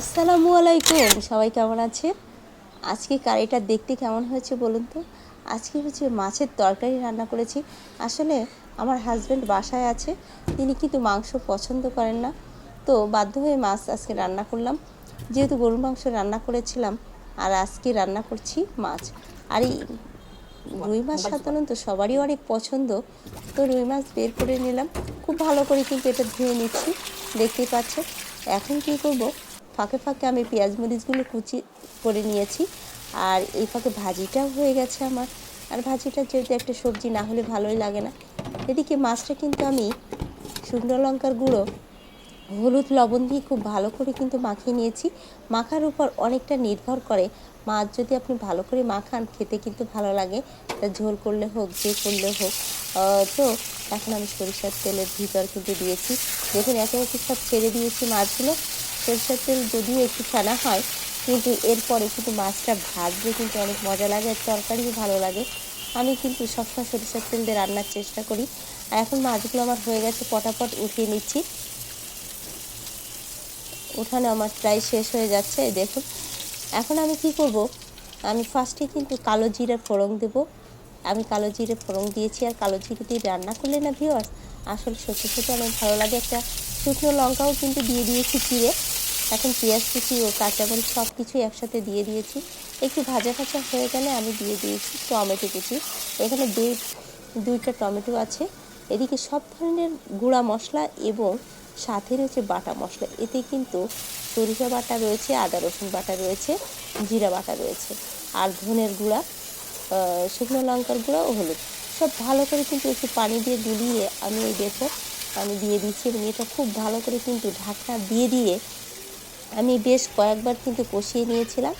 আসসালামু আলাইকুম, সবাই কেমন আছে আজকে কারিটা দেখতে কেমন হয়েছে বলুন তো? আজকে হচ্ছে মাছের তরকারি রান্না করেছি। আসলে আমার হাজব্যান্ড বাসায় আছে, তিনি কিন্তু মাংস পছন্দ করেন না। তো বাধ্য হয়ে মাছ আজকে রান্না করলাম। যেহেতু গরুর মাংস রান্না করেছিলাম, আর আজকে রান্না করছি মাছ। আর এই রুই মাছ সাধারণত সবারই অনেক পছন্দ। তো রুই মাছ বের করে নিলাম। খুব ভালো করে কিন্তু এটা ধুয়ে নিচ্ছি, দেখতেই পাচ্ছেন। এখন কী করব? ফাঁকে ফাঁকে আমি পেঁয়াজ মরিচগুলো কুচি করে নিয়েছি। আর এই ফাঁকে ভাজিটাও হয়ে গেছে আমার। আর ভাজিটা যেহেতু একটা সবজি না হলে ভালোই লাগে না। এদিকে মাছটা কিন্তু আমি শুকনো লঙ্কার গুঁড়ো, হলুদ, লবণ দিয়ে খুব ভালো করে কিন্তু মাখিয়ে নিয়েছি। মাখার উপর অনেকটা নির্ভর করে মাছ যদি আপনি ভালো করে মাখান, খেতে কিন্তু ভালো লাগে। তা ঝোল করলে হোক, যে করলে হোক। তো এখন আমি সরিষার তেলের ভিতর কিন্তু দিয়েছি। দেখুন, একে একে সব ছেড়ে দিয়েছি মাছগুলো। সরিষার তেল যদিও একটু ফেনা হয়, কিন্তু এরপরে কিন্তু মাছটা ভাজলে কিন্তু অনেক মজা লাগে, আর তরকারিও ভালো লাগে। আমি কিন্তু সবসময় সরিষার তেল দিয়ে রান্নার চেষ্টা করি। আর এখন মাছগুলো আমার হয়ে গেছে, পটাপট উঠিয়ে নিচ্ছি। উঠানো আমার প্রায় শেষ হয়ে যাচ্ছে দেখুন। এখন আমি কি করব? আমি ফার্স্টে কিন্তু কালো জিরে ফোড়ন দেব। আমি কালো জিরে ফোড়ন দিয়েছি আর কালো জিরে দিয়ে রান্না করলে না ভিওয়ার্স আসলে সত্যি সত্যি অনেক ভালো লাগে। একটা শুকনো লঙ্কাও কিন্তু দিয়ে দিয়েছি চিড়ে। এখন পেঁয়াজ কুচি ও কাঁচামরিচ সব কিছুই একসাথে দিয়ে দিয়েছি। একটু ভাজা ভাজা হয়ে গেলে আমি দিয়ে দিয়েছি টমেটো কুচি। এখানে দুই দুইটা টমেটো আছে। এদিকে সব ধরনের গুঁড়া মশলা এবং সাথে রয়েছে বাটা মশলা। এতে কিন্তু সরিষা বাটা রয়েছে, আদা রসুন বাটা রয়েছে, জিরা বাটা রয়েছে। আর ধনের গুঁড়া শুকনো লঙ্কার গুঁড়া ও হলুদ। সব ভালো করে কিন্তু একটু পানি দিয়ে গুলিয়ে আমি এই দেখো পানি দিয়ে দিচ্ছি এবং এটা খুব ভালো করে কিন্তু ঢাকনা দিয়ে দিয়ে আমি বেশ কয়েকবার কিন্তু কষিয়ে নিয়েছিলাম।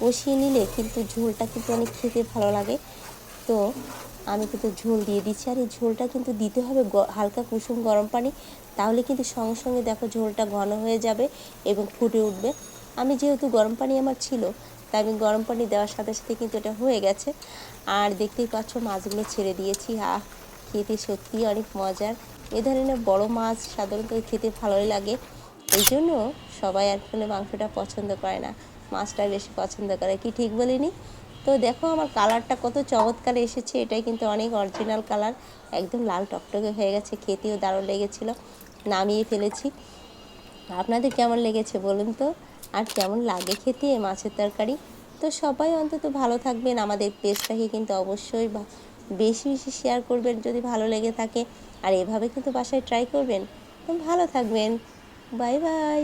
কষিয়ে নিলে কিন্তু ঝোলটা কিন্তু অনেক খেতে ভালো লাগে। তো আমি কিন্তু ঝোল দিয়ে দিচ্ছি। আর এই ঝোলটা কিন্তু দিতে হবে হালকা কুসুম গরম পানি, তাহলে কিন্তু সঙ্গে সঙ্গে দেখো ঝোলটা ঘন হয়ে যাবে এবং ফুটে উঠবে। আমি যেহেতু গরম পানি আমার ছিল তাই আমি গরম পানি দেওয়ার সাথে সাথে কিন্তু এটা হয়ে গেছে। আর দেখতেই পাচ্ছ, মাছগুলো ছেড়ে দিয়েছি। আহ খেতে সত্যিই অনেক মজার। এ ধরনের বড় মাছ সাধারণত খেতে ভালোই লাগে। এই জন্য সবাই আর আসলে মাংসটা পছন্দ করে না। মাছটা বেশি পছন্দ করে। কি ঠিক বলিনি? তো দেখো, আমার কালারটা কত চমৎকার এসেছে। এটাই কিন্তু অনেক অরিজিনাল কালার। একদম লাল টকটকে হয়ে গেছে। খেতেও দারুণ লেগেছিলো। নামিয়ে ফেলেছি। আপনাদের কেমন লেগেছে বলুন তো? আর কেমন লাগে খেতে মাছের তরকারি? তো সবাই অন্তত ভালো থাকবেন। আমাদের পেজটাকে কিন্তু অবশ্যই বেশি বেশি শেয়ার করবেন যদি ভালো লেগে থাকে। আর এভাবে কিন্তু বাসায় ট্রাই করবেন। ভালো থাকবেন। Bye bye